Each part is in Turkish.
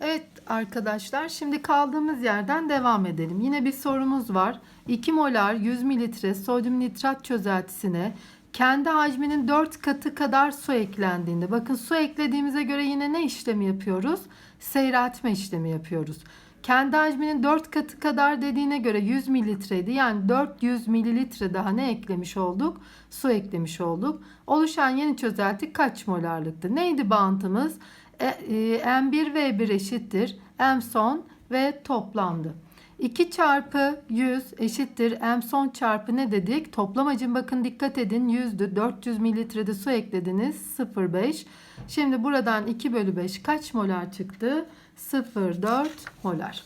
Evet arkadaşlar şimdi kaldığımız yerden devam edelim. Yine bir sorumuz var. 2 molar 100 mililitre sodyum nitrat çözeltisine kendi hacminin 4 katı kadar su eklendiğinde bakın su eklediğimize göre yine ne işlemi yapıyoruz? Seyreltme işlemi yapıyoruz. Kendi hacminin 4 katı kadar dediğine göre 100 mililitreydi. Yani 400 mililitre daha ne eklemiş olduk? Su eklemiş olduk. Oluşan yeni çözelti kaç molarlıktı? Neydi bağıntımız? E, e, M1 ve 1 eşittir. M son ve toplamdı. 2 çarpı 100 eşittir. M son çarpı ne dedik? Toplamacım bakın dikkat edin 100'dü. 400 mililitrede su eklediniz. 0,5. Şimdi buradan 2 bölü 5 kaç molar çıktı? 0,4 molar.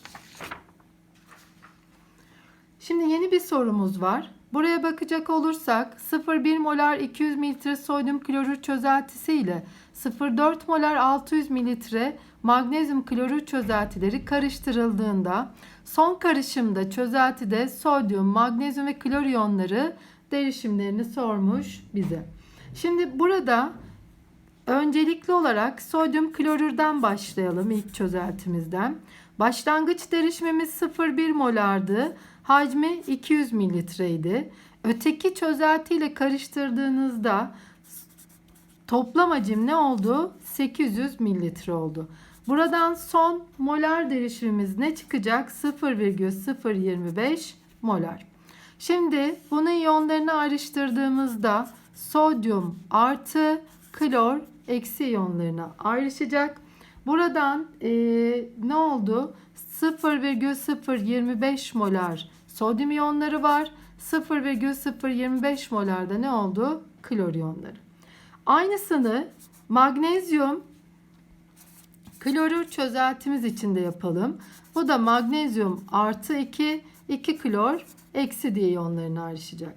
Şimdi yeni bir sorumuz var. Buraya bakacak olursak 0,1 molar 200 mililitre sodyum klorür çözeltisi ile 0,4 molar 600 mililitre magnezyum klorür çözeltileri karıştırıldığında son karışımda çözeltide sodyum, magnezyum ve klor iyonları derişimlerini sormuş bize. Şimdi burada öncelikli olarak sodyum klorürden başlayalım ilk çözeltimizden. Başlangıç derişimimiz 0,1 molardı. Hacmi 200 mililitreydi. Öteki çözeltiyle karıştırdığınızda toplam hacim ne oldu? 800 mililitre oldu. Buradan son molar derişimimiz ne çıkacak? 0,025 molar. Şimdi bunun iyonlarını ayrıştırdığımızda sodyum artı klor eksi iyonlarına ayrışacak. Buradan e, ne oldu? 0,025 molar sodyum iyonları var. 0,025 molarda ne oldu? Klor iyonları. Aynısını magnezyum klorür çözeltimiz için de yapalım. Bu da magnezyum artı 2, 2 klor eksi diye iyonlarına ayrışacak.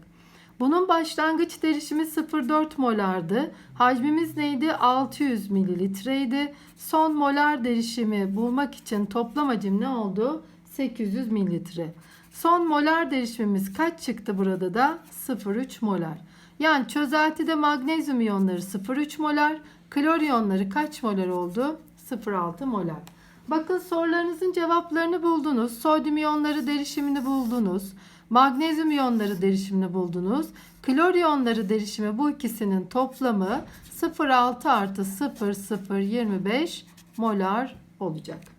Bunun başlangıç derişimi 0,4 molardı. Hacmimiz neydi? 600 mililitreydi. Son molar derişimi bulmak için toplam hacim ne oldu? 800 mililitre. Son molar derişimimiz kaç çıktı burada da? 0,3 molar. Yani çözeltide magnezyum iyonları 0,3 molar, klor iyonları kaç molar oldu? 0,6 molar. Bakın sorularınızın cevaplarını buldunuz. Sodyum iyonları derişimini buldunuz. Magnezyum iyonları derişimini buldunuz. Klor iyonları derişimi bu ikisinin toplamı 0,6 artı 0,025 molar olacak.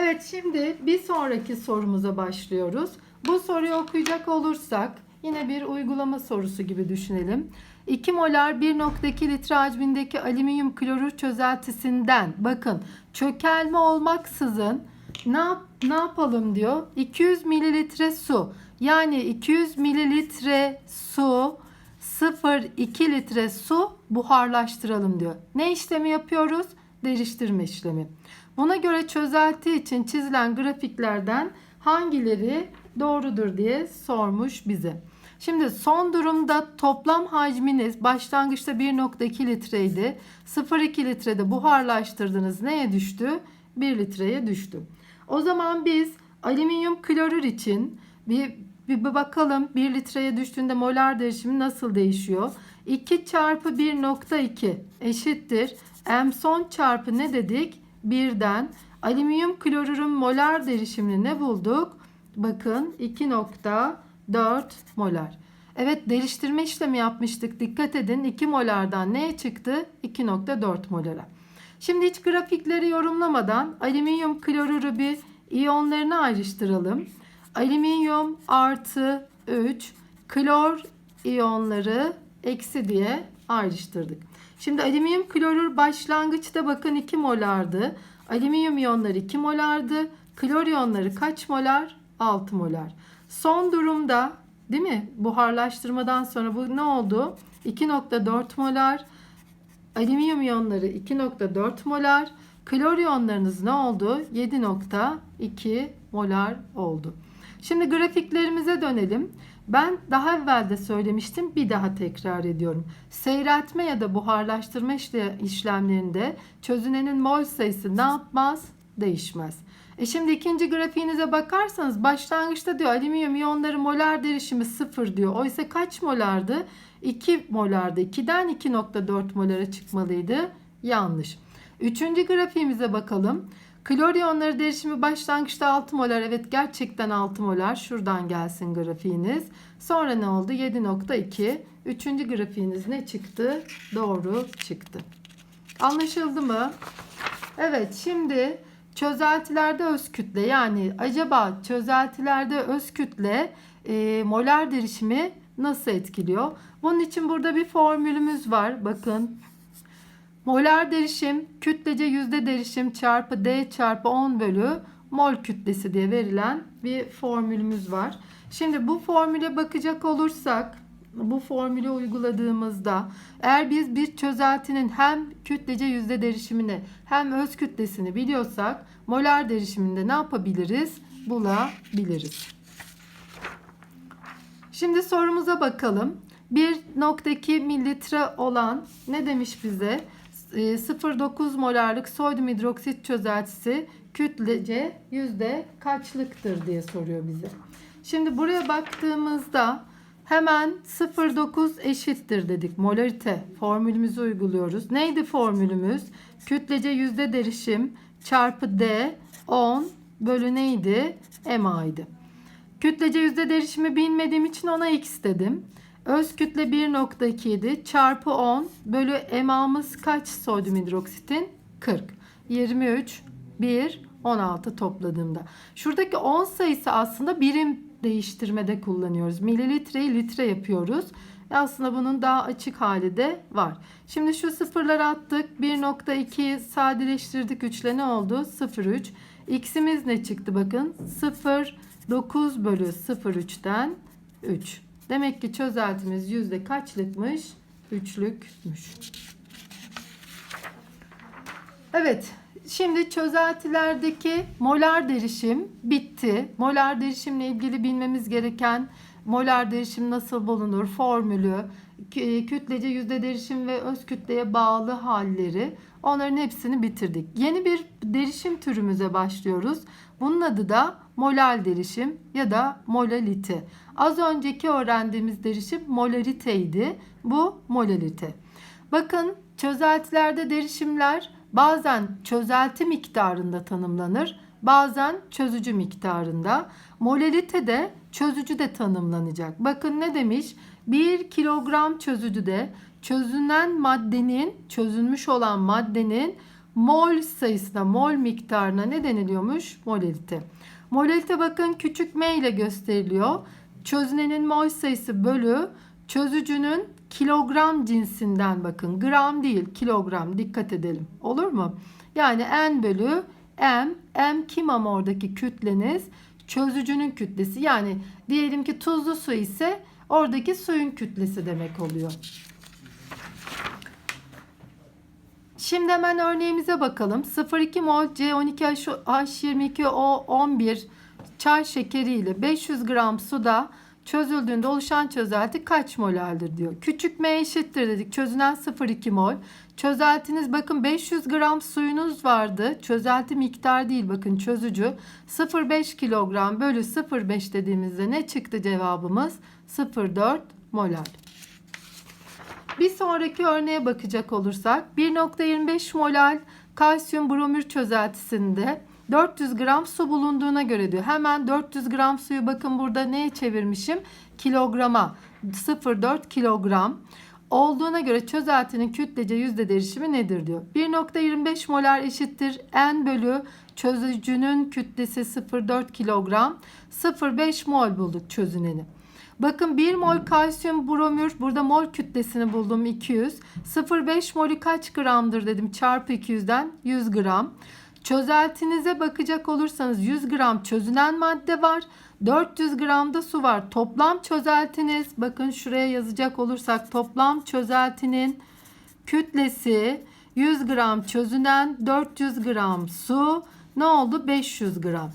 Evet şimdi bir sonraki sorumuza başlıyoruz. Bu soruyu okuyacak olursak yine bir uygulama sorusu gibi düşünelim. 2 molar 1.2 litre hacmindeki alüminyum klorür çözeltisinden bakın çökelme olmaksızın ne, yap, ne yapalım diyor. 200 mililitre su yani 200 mililitre su 0,2 litre su buharlaştıralım diyor. Ne işlemi yapıyoruz? Deriştirme işlemi. Buna göre çözelti için çizilen grafiklerden hangileri doğrudur diye sormuş bize. Şimdi son durumda toplam hacminiz başlangıçta 1.2 litreydi. 0.2 litrede buharlaştırdınız. Neye düştü? 1 litreye düştü. O zaman biz alüminyum klorür için bir, bir bakalım 1 litreye düştüğünde molar derişimi nasıl değişiyor? 2 çarpı 1.2 eşittir. M son çarpı ne dedik? 1'den. Alüminyum klorürün molar derişimini ne bulduk? Bakın 2.4 molar. Evet deriştirme işlemi yapmıştık. Dikkat edin 2 molardan neye çıktı? 2.4 molara. Şimdi hiç grafikleri yorumlamadan alüminyum klorürü bir iyonlarını ayrıştıralım. Alüminyum artı 3 klor iyonları eksi diye ayrıştırdık. Şimdi alüminyum klorür başlangıçta bakın 2 molardı. Alüminyum iyonları 2 molardı. Klor iyonları kaç molar? 6 molar. Son durumda değil mi? Buharlaştırmadan sonra bu ne oldu? 2.4 molar. Alüminyum iyonları 2.4 molar. Klor iyonlarınız ne oldu? 7.2 molar oldu. Şimdi grafiklerimize dönelim. Ben daha evvel de söylemiştim bir daha tekrar ediyorum. Seyreltme ya da buharlaştırma işlemlerinde çözünenin mol sayısı ne yapmaz? Değişmez. E şimdi ikinci grafiğinize bakarsanız başlangıçta diyor alüminyum iyonları molar derişimi 0 diyor. Oysa kaç molardı? 2 molarda 2'den 2.4 molara çıkmalıydı. Yanlış. Üçüncü grafiğimize bakalım. Klor iyonları derişimi başlangıçta 6 molar. Evet gerçekten 6 molar. Şuradan gelsin grafiğiniz. Sonra ne oldu? 7.2. Üçüncü grafiğiniz ne çıktı? Doğru çıktı. Anlaşıldı mı? Evet şimdi çözeltilerde öz kütle yani acaba çözeltilerde öz kütle e, molar derişimi nasıl etkiliyor? Bunun için burada bir formülümüz var. Bakın molar derişim kütlece yüzde derişim çarpı D çarpı 10 bölü mol kütlesi diye verilen bir formülümüz var. Şimdi bu formüle bakacak olursak bu formülü uyguladığımızda eğer biz bir çözeltinin hem kütlece yüzde derişimini hem öz kütlesini biliyorsak molar derişiminde ne yapabiliriz? Bulabiliriz. Şimdi sorumuza bakalım. 1.2 mililitre olan ne demiş bize? E, 0.9 molarlık sodyum hidroksit çözeltisi kütlece yüzde kaçlıktır diye soruyor bize. Şimdi buraya baktığımızda hemen 0.9 eşittir dedik. Molarite formülümüzü uyguluyoruz. Neydi formülümüz? Kütlece yüzde derişim çarpı D 10 bölü neydi? MA'ydı. Kütlece yüzde derişimi bilmediğim için ona x dedim. Öz kütle 1.2 idi. Çarpı 10 bölü MA'mız kaç sodyum hidroksitin? 40. 23, 1, 16 topladığımda. Şuradaki 10 sayısı aslında birim değiştirmede kullanıyoruz. Mililitreyi litre yapıyoruz. E aslında bunun daha açık hali de var. Şimdi şu sıfırları attık. 1.2'yi sadeleştirdik. 3 ile ne oldu? 0,3. X'imiz ne çıktı bakın? 0, 9 bölü 0,3'ten 3. Demek ki çözeltimiz yüzde kaçlıkmış? Üçlükmüş. Evet. Şimdi çözeltilerdeki molar derişim bitti. Molar derişimle ilgili bilmemiz gereken molar derişim nasıl bulunur, formülü, kü- kütlece yüzde derişim ve öz kütleye bağlı halleri onların hepsini bitirdik. Yeni bir derişim türümüze başlıyoruz. Bunun adı da molal derişim ya da molalite. Az önceki öğrendiğimiz derişim molariteydi. Bu molalite. Bakın çözeltilerde derişimler bazen çözelti miktarında tanımlanır, bazen çözücü miktarında. Molalite de çözücü de tanımlanacak. Bakın ne demiş? 1 kilogram çözücüde çözünen maddenin, çözülmüş olan maddenin mol sayısına, mol miktarına ne deniliyormuş? Molalite. Molalite bakın küçük m ile gösteriliyor. Çözünenin mol sayısı bölü çözücünün kilogram cinsinden bakın. Gram değil kilogram dikkat edelim. Olur mu? Yani n bölü m. M kim ama oradaki kütleniz? Çözücünün kütlesi. Yani diyelim ki tuzlu su ise oradaki suyun kütlesi demek oluyor. Şimdi hemen örneğimize bakalım. 0,2 mol C12H22O11 çay şekeri ile 500 gram suda çözüldüğünde oluşan çözelti kaç molaldir diyor. Küçük m eşittir dedik. Çözünen 0,2 mol. Çözeltiniz bakın 500 gram suyunuz vardı. Çözelti miktar değil bakın çözücü. 0,5 kilogram bölü 0,5 dediğimizde ne çıktı cevabımız? 0,4 molar. Bir sonraki örneğe bakacak olursak 1.25 molal kalsiyum bromür çözeltisinde 400 gram su bulunduğuna göre diyor. Hemen 400 gram suyu bakın burada neye çevirmişim? Kilograma. 0,4 kilogram olduğuna göre çözeltinin kütlece yüzde derişimi nedir diyor. 1.25 molar eşittir n bölü çözücünün kütlesi 0,4 kilogram 0,5 mol bulduk çözüneni. Bakın 1 mol kalsiyum bromür burada mol kütlesini buldum 200. 0,5 molü kaç gramdır dedim çarpı 200'den 100 gram. Çözeltinize bakacak olursanız 100 gram çözünen madde var. 400 gram da su var. Toplam çözeltiniz bakın şuraya yazacak olursak toplam çözeltinin kütlesi 100 gram çözünen 400 gram su ne oldu 500 gram.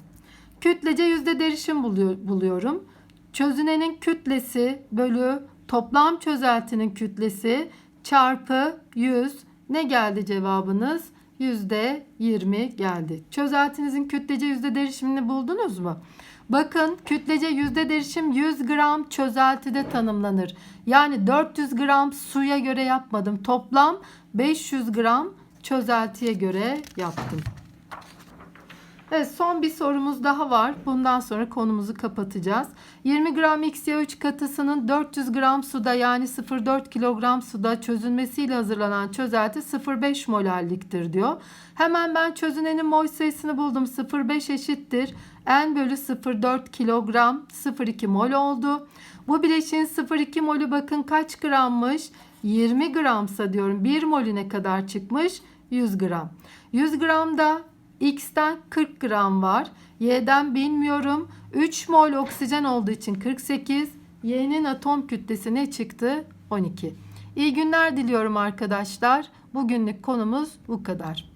Kütlece yüzde derişim buluyor, buluyorum. Çözünenin kütlesi bölü toplam çözeltinin kütlesi çarpı 100 ne geldi cevabınız? %20 geldi. Çözeltinizin kütlece yüzde derişimini buldunuz mu? Bakın kütlece yüzde derişim 100 gram çözeltide tanımlanır. Yani 400 gram suya göre yapmadım. Toplam 500 gram çözeltiye göre yaptım. Evet son bir sorumuz daha var. Bundan sonra konumuzu kapatacağız. 20 gram XY3 katısının 400 gram suda yani 0,4 kilogram suda çözülmesiyle hazırlanan çözelti 0,5 molalliktir diyor. Hemen ben çözünenin mol sayısını buldum. 0,5 eşittir. N bölü 0,4 kilogram 0,2 mol oldu. Bu bileşiğin 0,2 molü bakın kaç grammış? 20 gramsa diyorum 1 molü ne kadar çıkmış? 100 gram. 100 gramda X'ten 40 gram var. Y'den bilmiyorum. 3 mol oksijen olduğu için 48. Y'nin atom kütlesi ne çıktı? 12. İyi günler diliyorum arkadaşlar. Bugünlük konumuz bu kadar.